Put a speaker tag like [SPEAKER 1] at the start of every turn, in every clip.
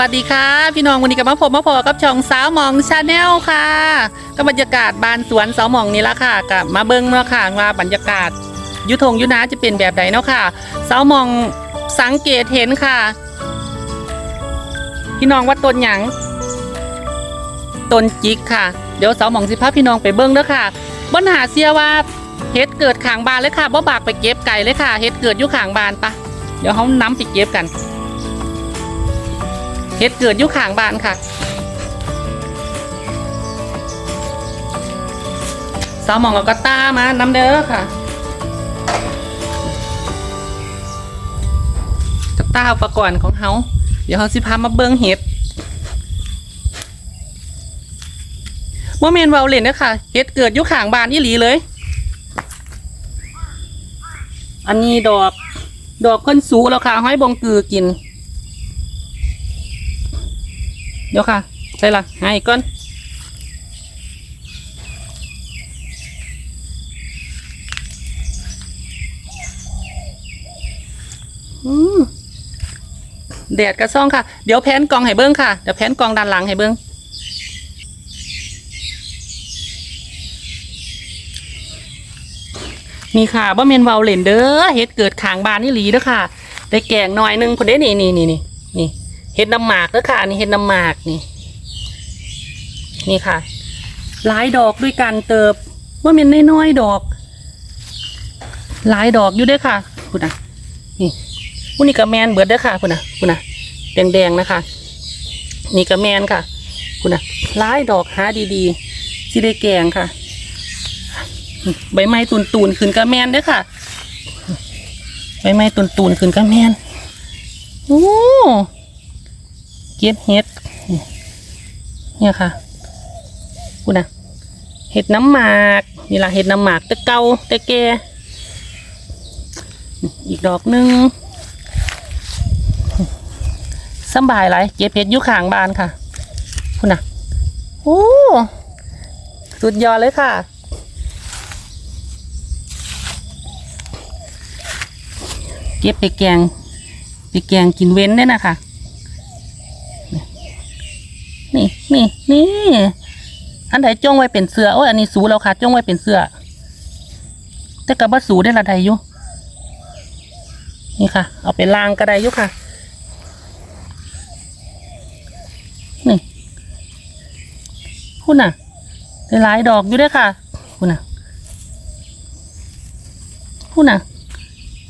[SPEAKER 1] วัสดีค่ะ พี่น้องวันนี้กับมาพบมาพอกับช่องสาวหมองชาแนลค่ะก็บรรยากาศบานสวนสาวหมองนี่ละค่ะกับมาเบิ้งเนาะค่ะว่าบรรยากาศยุทงยุนาจะเป็นแบบใดเนาะค่ะสาวหมองสังเกตเห็นค่ะ พี่น้องว่าต้นหยังต้นจิกค่ะ เดี๋ยวสาวหมองสิพาพี่น้องไปเบิ้งเด้อค่ะบนหาเสียว่าเฮ็ดเกิดขางบานเลยค่ะบ่บากไปเก็บไก่เลยค่ะเฮ็ดเกิดอยู่ขางบานปะเดี๋ยวเขาน้ำไปเก็บกัน เฮ็ดเกิดอยู่ข้างบ้านค่ะสาวหมองกับกระต้ามาน้ำเด้อค่ะกระต้าอุปกรณ์ของเฮาเดี๋ยวเฮาสิพามาเบิ่งเห็ดว่าเมนเวาเล่นเด้อค่ะเห็ดเกิดอยู่ข้างบ้านอีหลีเลย อันนี้ดอก ดอกเพิ่นสูแล้วค่ะห้อยบงกือกิน เดี๋ยวค่ะใช่ละให้ก่อนแดดกระซ่องค่ะ เดี๋ยวแพนกองให้เบิ้งค่ะ เดี๋ยวแพนกองด้านหลังให้เบิ้งนี่ค่ะบ่เมนเวาเล่นเด้อเฮ็ดเกิดขางบานนี่หลีเด้อค่ะ ได้แกงหน่อยหนึงคนเด้นี่นี่นี่นี่นี่ เฮ็ดน้ำหมากเด้อค่ะ อันนี่เฮ็ดน้ำหมากนี่ นี่ค่ะ หลายดอกด้วยกันเติบว่ามันน้อยๆดอก หลายดอกอยู่ด้วยค่ะคุณนะนี่ผู้นี่กระแมนเบิดด้อค่ะคุณนะคุณนะแดงๆนะคะ นี่กระแมนค่ะคุณนะหลายดอกหาดีๆสิได้แกงค่ะ ใบไม้ตุนๆขึ้นกระแมนด้อค่ะใบไม้ตุนๆขึ้นกระแมนโอ้ เก็บเห็ดเนี่ยค่ะกูนะเห็ดน้ำหมากนี่ละเห็ดน้ำหมากแต่เก่าแต่แก่อีกดอกหนึ่งสบายไรเก็บเห็ดอยู่ข้างบ้านค่ะคุณนะโอ้สุดยอดเลยค่ะเก็บไปแกงไปแกงกินเว้นได้นะคะ นี่นี่นี่อันใดจ้องไว้เป็นเสือโอ้ยอันนี้สูแล้วค่ะจ้องไว้เป็นเสือแต่กับว่าสูได้ละใดอยู่นี่ค่ะ เอาไปลางก็ได้อยู่ค่ะ นี่คุณน่ะได้หลายดอกอยู่เด้วยค่ะคุณน่ะคุณน่ะ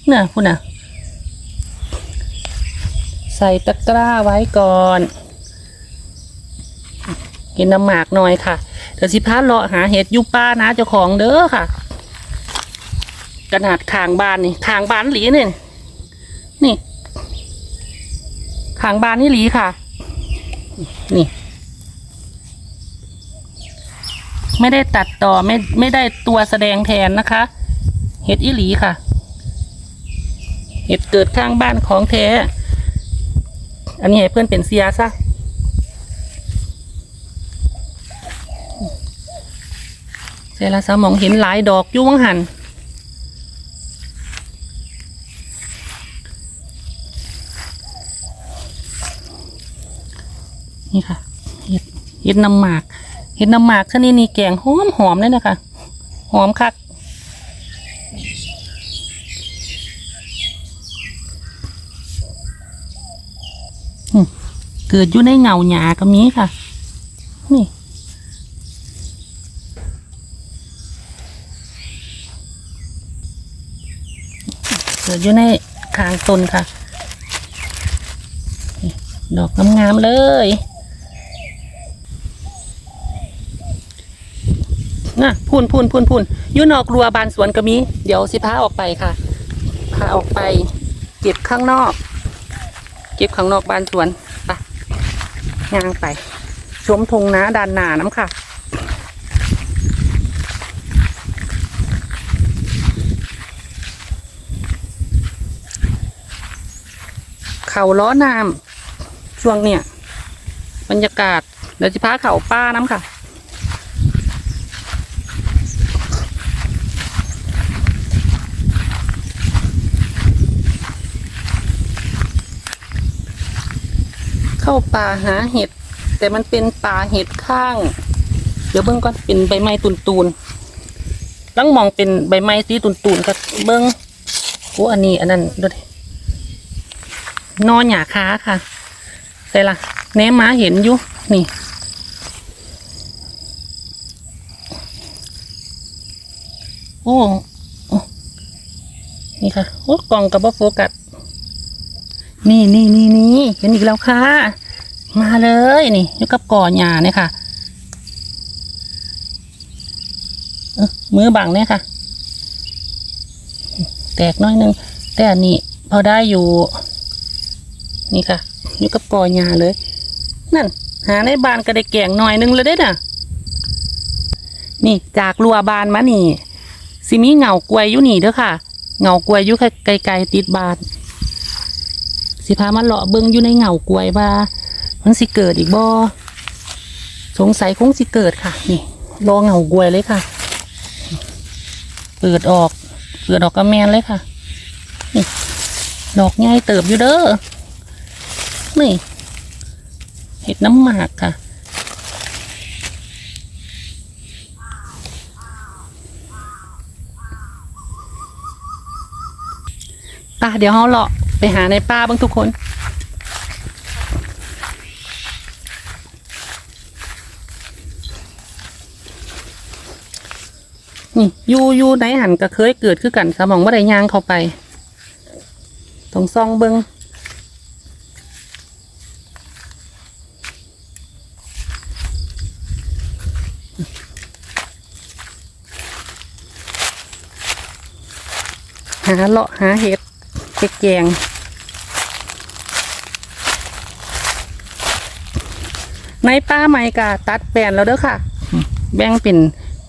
[SPEAKER 1] เนี่ยคุณน่ะ ใส่ตะกร้าไว้ก่อน กินน้ำหมากหน่อยค่ะเดี๋ยวสิพาเลาะหาเห็ดยูป้านะเจ้าของเด้อค่ะขนาดคางบานนี่คางบานหลีนี่นี่คางบานนี่หลีค่ะ นี่ ไม่ได้ตัดต่อไม่ไม่ได้ตัวแสดงแทนนะคะ เห็ดอีหลีค่ะ เห็ดเกิดข้างบ้านของแท้ อันนี้ให้เพื่อนเป็นเสียซะ เสร็จแล้วสาวมองเห็นหลายดอกยู่วังหันนี่ค่ะเห็ดเห็ดน้ำหมากเห็ดน้ำหมากชนิดนี้แกงหอมหอมเลยนะคะหอมคักเกิดอยู่ในเงาหยาก็มีค่ะ นี่ เกิดอยู่ในคางต้นค่ะ ดอกงามๆเลย น่ะพูนพูนพูนพูนอยู่นอกรั้วบานสวนก็มี เดี๋ยวสิพาออกไปค่ะ พาออกไป เก็บข้างนอก เก็บข้างนอกบานสวน ไปย่างไป ชมทงนาด้านหน้าน้ำค่ะ เขาล้อน้ำช่วงเนี่ยบรรยากาศเดี๋ยวจะพาเขาป้าน้ำค่ะเข้าป่าหาเห็ด แต่มันเป็นป่าเห็ดข้าง เดี๋ยวเบิ้งก่อนเป็นใบไม้ตุนตูนๆลังมองเป็นใบไม้สีตุนตูนๆกับเบิ้งโอ้อันนี้อันนั้นดูดิ นอนหยาค้าค่ะใส่ละแหนมหมาเห็นอยู่นี่โอ้โอ้นี่ค่ะโอ้กล่องกับว่าโฟกัสนี่นี่นี่นี่เห็นอีกแล้วค่ะ มาเลยนี่อยู่กับก่อหญ้าเนี่ยค่ะเออมือบังเนี่ยค่ะ แตกน้อยนึง แต่อันนี้พอได้อยู่ นี่ค่ะอยู่กับกอหญ้าเลย นั่น หาในบ้านก็ได้แกงหน่อยหนึงเลยเด้น่ะ นี่จากรัวบานมานี่สิมีเหงากล้วยอยู่นี่เด้อค่ะเหงากล้วยอยู่ไกลๆติดบานสิพามาเลาะเบิ่งอยู่ในเหงากล้วยว่า มันสิเกิดอีกบ่สงสัยคงสิเกิดค่ะ นี่รอเหงากล้วยเลยค่ะ เปิดออก เปิดออกกระแมนเลยค่ะนี่ดอกใหญ่เติบอยู่เด้อ นี่เห็ดน้ำหมากค่ะ ป่ะเดี๋ยวเราเลาะไปหาในป่าบ้างทุกคนนี่ยูยูไหนหันก็เคยเกิดขึ้นกันสมองว่าได้ย่างเข้าไป ตรงซองเบิง หาเลาะหาเห็ดไปแกงในป้าไม้กะตัดแปลนแล้วเด้อค่ะ แบ่งเป็น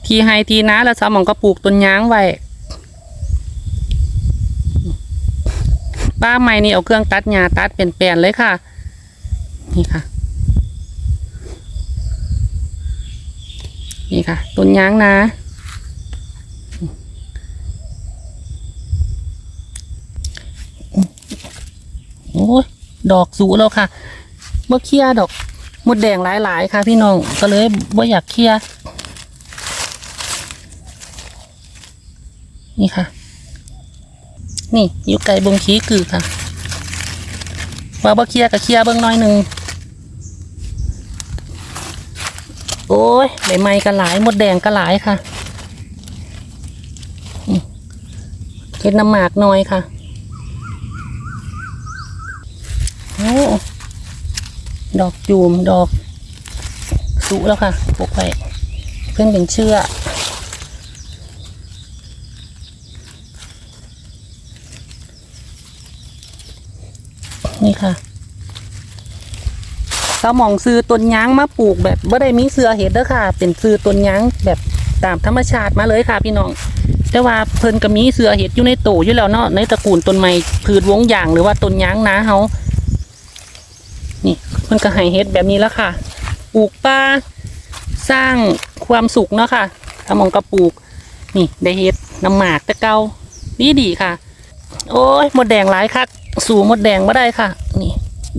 [SPEAKER 1] ทีไฮทีนะแล้วสามองก็ปลูกต้นยางไว้ป้าไม้นี่เอาเครื่องตัดหญ้าตัดเป็นแปลนเลยค่ะ นี่ค่ะ นี่ค่ะต้นยางนะ โอ้ย ดอกสูแล้วค่ะเมื่อเคลียดอกมดแดงหลายๆค่ะ พี่น้องก็เลยบ่อยากเคลียนี่ค่ะ นี่อยู่ไกลบงขี้กือค่ะว่าบ่เคลียกับเคลียเบิ่งน้อยหนึ่งโอ้ยใบไม้ก็หลายมดแดงก็หลายค่ะอืมเฮ็ดน้ำหมากน้อยค่ะ โอ้ ดอกจูมดอกสุแล้วค่ะปลูกไว้เพื่อนเป็นเชื่อนี่ค่ะเราหมองซื้อต้นยางมาปลูกแบบบ่ได้มีเสือเห็ดเด้อค่ะ เป็นซื้อต้นยางแบบตามธรรมชาติมาเลยค่ะ พี่น้อง แต่ว่าเพิ่นก็มีเสือเห็ดอยู่ในโตอยู่แล้วเนาะในตระกูลต้นไม้พืชวงอย่างหรือว่าต้นยางนาเฮา นี่มันก็ให้เฮ็ดแบบนี้แล้วค่ะ ปลูกป่าสร้างความสุขเนาะค่ะถ้ามองก็ปลูก นี่ได้เฮ็ดน้ำหมากต่เกาดีดีค่ะ โอ้ยหมดแดงหลายคักสู่หมดแดงมาได้ค่ะ นี่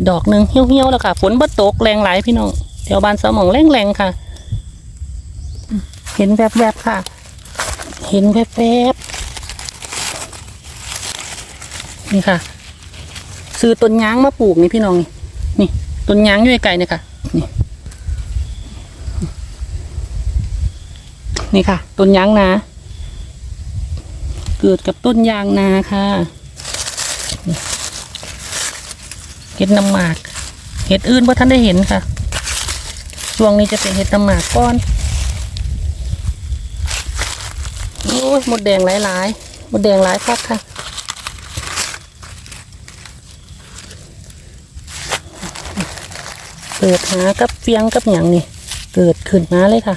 [SPEAKER 1] ดอกหนึ่งเหี่ยวๆแล้วค่ะ ฝนบ่ตกแรงหลายพี่น้องแถวบ้านสมองแรงๆค่ะ เห็นแบบแบบๆค่ะ เห็นแบบแบบๆนี่ค่ะ ซื้อต้นยางมาปลูกนี่พี่น้องนี่ นี่ต้นยางอยู่ไกลเนี่ยค่ะ นี่ นี่ค่ะ ต้นยางนา เกิดกับต้นยางนาค่ะเห็ดน้ำหมาก เห็ดอื่นว่าท่านได้เห็นค่ะ ช่วงนี้จะเป็นเห็ดน้ำหมากก้อน โอ้ยหมดแดงหลายๆหมดแดงหลายพักค่ะ เปิดหากับเฟียงกับอย่างนี่เกิดขึ้นมาเลยค่ะ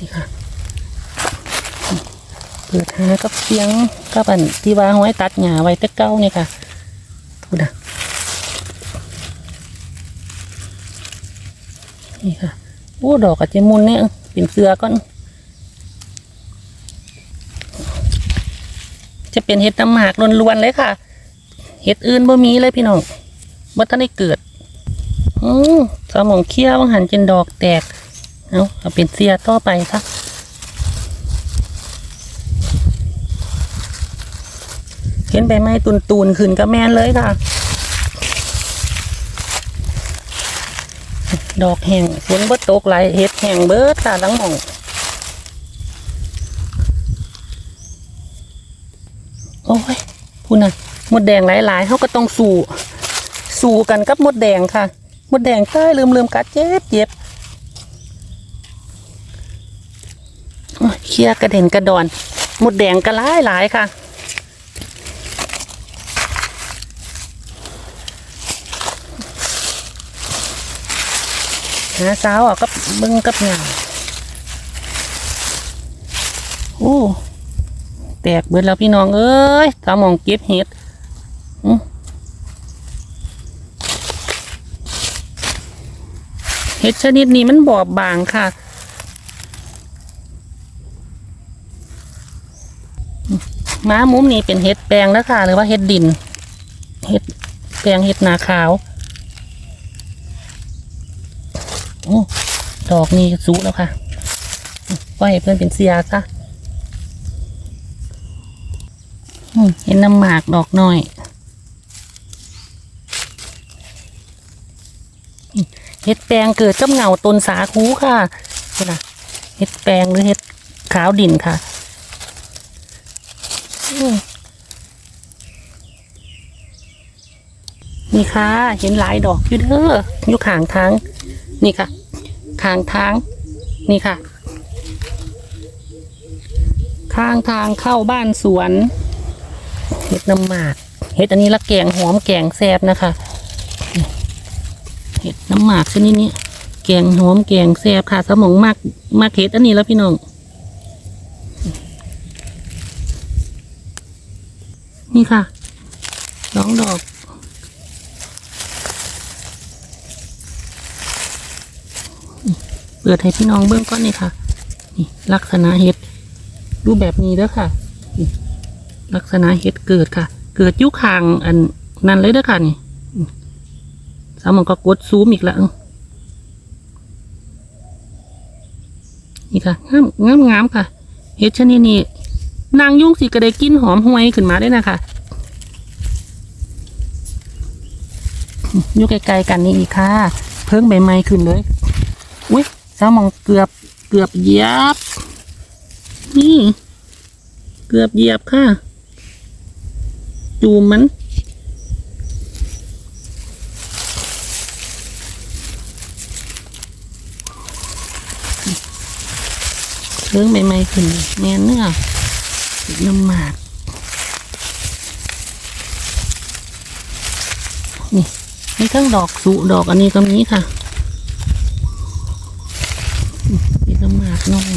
[SPEAKER 1] นี่ค่ะเปิดหากับเฟียงกับอันที่วาห้อยตัดหญ้าไว้ต่เก้านี่ค่ะดูนะนี่ค่ะโอ้ดอกกระเจมุนเนี่ยเป็นเสือก่อนจะเป็นเห็ดน้ำหมากล้วนๆเลยค่ะ เห็ดอื่นบ่มีเลยพี่น้องบ่ทันได้เกิด อือสมองเคี้ยวหันจนดอกแตก เอาเอาเป็นเสียต่อไปค่ะเห็นใบไม้ตุนตูนขึ้นก็แม่นเลยค่ะ ดอกแห้งฝนบ่ตกไหลเห็ดแห้งเบิดค่ะทั้งหมองโอ้ยพูดนะมดแดงหลายๆเขาก็ต้องสู้สู้กันกับมดแดงค่ะ มดแดงใต้ลืมลืมกัดเจ็บเจ็บเคลียกระเด็นกระดอน มดแดงก็หลายหลายค่ะหาสาวอะกับเบิ้งกับหยาโอ้แตกเบิดแล้วพี่น้องเอ้ยสาวมองเก็บเห็ดอื้อ เห็ดชนิดนี้มันบอบบางค่ะ ม้ามุมนี้เป็นเห็ดแปลงแล้วค่ะหรือว่าเห็ดดิน เห็ดแปลงเห็ดนาขาวโอ้ดอกนี้สูแล้วค่ะก็ให้เพื่อนเป็นเสียซะเห็นน้ำหมากดอกน้อยอืม เห็ดแปลงเกิดกับเหงาต้นสาคูค่ะนี่นะเห็ดแปลงหรือเห็ดขาวดินค่ะนี่ค่ะ เห็นหลายดอกอยู่เด้ออยู่ขางทาง นี่ค่ะขางทาง นี่ค่ะ ข้างทางเข้าบ้านสวน เห็ดน้ำหมาก เห็ดอันนี้ละแกงหอมแกงแซบนะคะ เห็ดน้ำหมากชนิดนี้ แกงหอมแกงแซ่บค่ะสมองมากมากเห็ดอันนี้แล้วพี่น้องนี่ค่ะสองดอกเปิดให้พี่น้องเบื้องก้อนนี่ค่ะ นี่ลักษณะเห็ดดูปแบบนี้เด้อค่ะ ลักษณะเห็ดเกิดค่ะ เกิดยุคางอันนั้นเลยเด้อค่ะนี่ สามองก็กดซูมอีกแล้วนี่ค่ะงามงามงามค่ะ เห็ดชนิดนี้นางยุ่งสิก็ได้กินหอมห่วยขึ้นมาได้นะคะอยู่ไกลๆกันนี่อีกค่ะ เพิ่งใบไม้ขึ้นเลย อุ้ยสาวมองเกือบเกือบเยียบ นี่ เกือบเยียบค่ะ จูมมัน เรื่องใหม่ๆขึ้นแม่เนื้อติดน้ำหมากนี่มีทั้งดอกสุดอกอันนี้ก็มีค่ะเห็ดน้ำหมากน้อย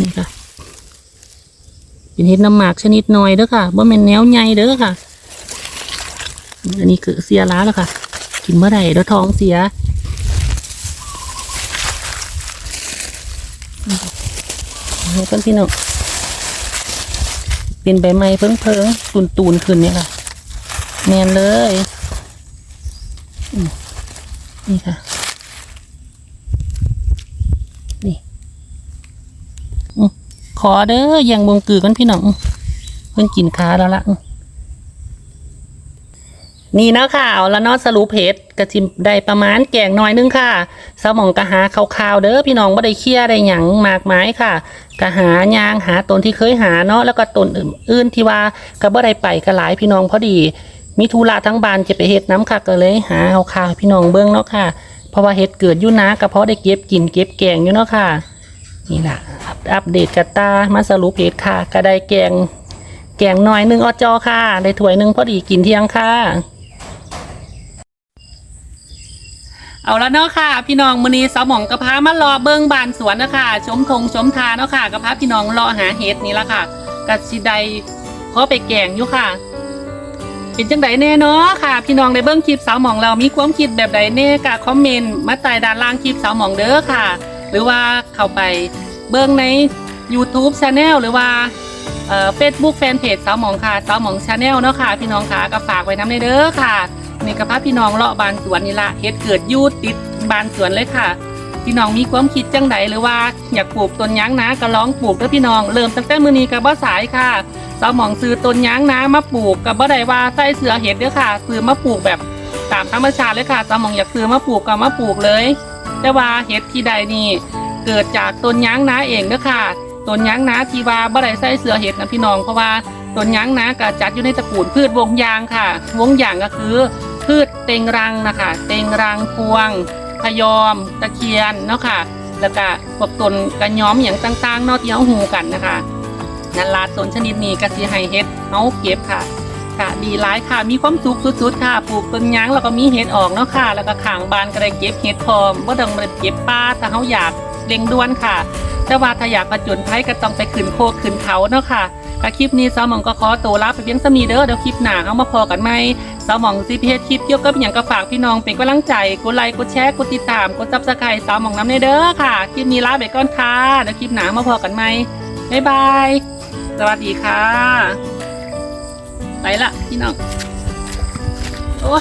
[SPEAKER 1] นี่ค่ะเป็นเห็ดน้ำหมากชนิดน้อยเด้อค่ะบ่แม่นแนวใหญ่เด้อค่ะ อันนี้คือเสียล้าแล้วค่ะ กินเมื่อไหร่เดี๋ยวท้องเสีย เพื่อนพี่น้องเป็นใบไม้เพิ่งเพิ่งตูนตูนขึ้นนี่ค่ะแมนเลยอืมนี่ค่ะ นี่อืมขอเด้อยังบงกือกันพี่น้องเพิ่นกินขาแล้วละ่ะ นี่นะค่ะเอาแล้วเนอสรุปเพจกระชิมได้ประมาณแกงน้อยนึงค่ะ สมองกะหาขาวๆเด้อพี่น้องบ่ได้เคลียได้หยังมากมายค่ะกะหายางหาตนที่เคยหาเนาะแล้วก็ตนอื่นๆที่ว่าก็บ่ได้ไปก็หลายพี่น้องพอดี มีธุระทั้งบานจะไปเฮ็ดน้ำค่ะก็เลยหาเอาข่าวพี่น้องเบิ่งเนาะค่ะ เพราะว่าเฮ็ดเกิดอยู่นะก็เพาะได้เก็บกินเก็บแกงอยู่เนาะค่ะ นี่แหละอัปเดตกันตามาสรุปเพจค่ะก็ได้แกง แกงหน่อยหนึงออจอค่ะได้ถ้วยหนึงพอดีกินเที่ยงค่ะ เอาแล้วเนาะค่ะ พี่น้องมือนี้สาวหมองกระพามารอเบิ่งบานสวนนะคะชมทงชมทาเนาะค่ะกระพาพี่น้องรอหาเห็ดนี่ละค่ะกัสิไดเพาไปแกงอยู่ค่ะ เป็นจังไดแน่เนาะค่ะ พี่น้องได้เบิ่งคลิปสาวหมองเรามีความคิดแบบใดแน่กะคอมเมนต์มาใต้ด้านล่างคลิปสาวหมองเด้อค่ะ หรือว่าเข้าไปเบิ่งใน YouTube Channel หรือว่าเอ่อ Facebook Fanpage สาวหมองค่ะสาวหมอง Channel เนาะค่ะ พี่น้องค่ะก็ฝากไว้น้ำในเด้อค่ะ นี่กับพาพี่น้องเลาะบานสวนนี่ละเฮ็ดเกิดยูติดบานสวนเลยค่ะ พี่น้องมีความคิดจังไดหรือว่าอยากปลูกต้นยางนาก็ลองปลูกเด้อพี่น้องเริ่มตั้งแต่มื้อนี้ก็บ่สายค่ะสาหมองซื้อต้นยางนามาปลูกก็บ่ได้ว่าใส่เสือเห็ดเด้อค่ะซื้อมาปลูกแบบตามธรรมชาติเลยค่ะสาหมองอยากซื้อมาปลูกก็มาปลูกเลย แต่ว่าเห็ดที่ใดนี่เกิดจากต้นยางนาเองเด้อค่ะต้นยางนาที่ว่าบ่ได้ใส่เสือเห็ดนะพี่น้องเพราะว่าต้นยางนาก็จัดอยู่ในตระกูลพืชวงยางค่ะ วงยางก็คือ พืชเต็งรังนะคะเต็งรังพวงพยอม ตะเคียนเนาะค่ะ แล้วก็พวกต้นกระย้อมอย่างต่างๆเนาะที่เอาหูกันนะคะนันลาต้นชนิดนี้ก็สิให้เฮ็ดเอาเก็บค่ะค่ะดีหลายค่ะมีความสุขสุดๆค่ะปลูกต้นยางแล้วก็มีเห็ดออกเนาะค่ะ แล้วก็ขางบานก็ได้เก็บเห็ดพร้อมบ่ต้องมาเก็บป้าถ้าเฮาอยากเร่งด่วนค่ะ แต่ว่าถ้าอยากประจนภัยก็ต้องไปขึ้นโคกขึ้นเขาเนาะค่ะคลิปนี้สาวมองก็ขอตัวลาไปเพียงสมีเด้อเดี๋ยวคลิปหน้าเอามาพอกันไหม สาวหมองซีพีเอคลิปเกี่ยวกับอย่างก็ฝากพี่น้องเป็นกำลังใจกดไลค์กดแชร์กดติดตามกดซับสไครต์สาวหมองน้ำในเด้อค่ะคลิปนี้ลาไปก่อนค่ะเดี๋ยวคลิปหน้ามาพอกันไหมบ๊ายบายสวัสดีค่ะ ไปละพี่น้องโอ้